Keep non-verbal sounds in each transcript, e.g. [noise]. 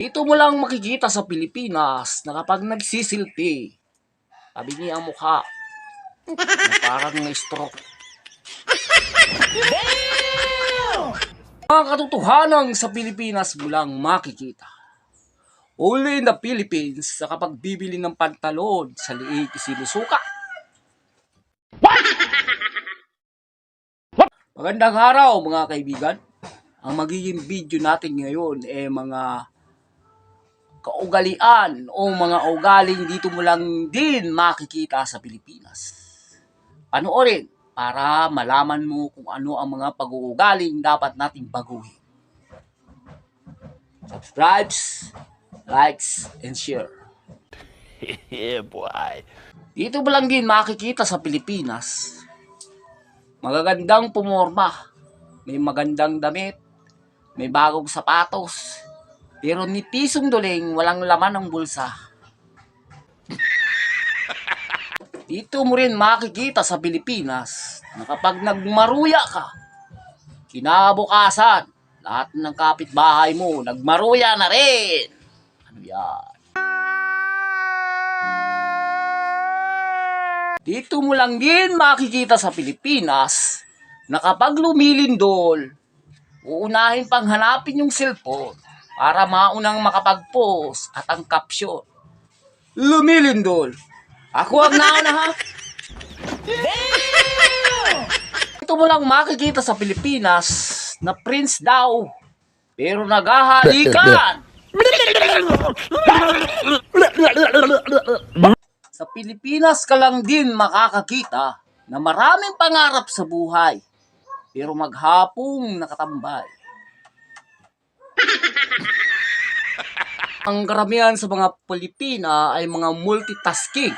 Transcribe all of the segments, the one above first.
Dito mo lang makikita sa Pilipinas na kapag nagsisilpi, sabi niya ang mukha, na parang na-stroke. Mga katotohanan sa Pilipinas mo lang makikita. Only in the Philippines sa kapag bibili ng pantalon sa liig isinusuka. Magandang araw mga kaibigan. Ang magiging video natin ngayon ay mga kaugalian o mga ugaling dito mo lang din makikita sa Pilipinas. Panoorin para malaman mo kung ano ang mga pag-uugaling dapat nating baguhin. Subscribes, likes, and share. yeah, boy. Dito mo lang din makikita sa Pilipinas. Magagandang pumorma. May magandang damit. May bagong sapatos. Pero ni pisong duling, walang laman ng bulsa. Dito mo rin makikita sa Pilipinas na kapag nagmaruya ka, kinabukasan, lahat ng kapitbahay mo, nagmaruya na rin. Ano yan? Dito mo lang din makikita sa Pilipinas na kapag lumilindol, uunahin pang hanapin yung cellphone para maunang makapag-post at ang caption. Lumilindol. Ako ang nauna ha. Dito mo lang makikita sa Pilipinas na prince daw pero naghahalikan. Sa Pilipinas ka lang din makakakita na maraming pangarap sa buhay, pero maghapong nakatambay. Ang karamihan sa mga Pilipina ay mga multitasking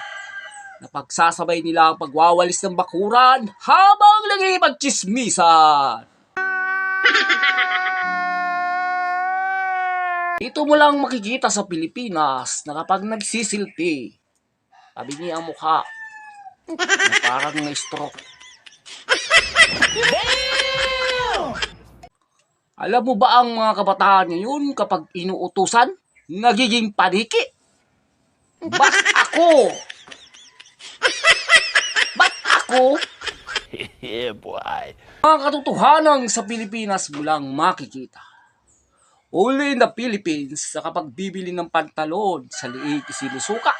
na pagsasabay nila ang pagwawalis ng bakuran habang nagigipagchismisan. Dito mo lang makikita sa Pilipinas na kapag nagsisilpi, sabi niya ang mukha. Na parang na-stroke. Alam mo ba ang mga kabataan ngayon kapag inuutusan, nagiging paniki? Ba't ako? Ba't ako? [laughs] yeah, boy. Mga katotohanan sa Pilipinas mo lang makikita. Only in the Philippines sa kapag bibili ng pantalon sa liig isinusuka.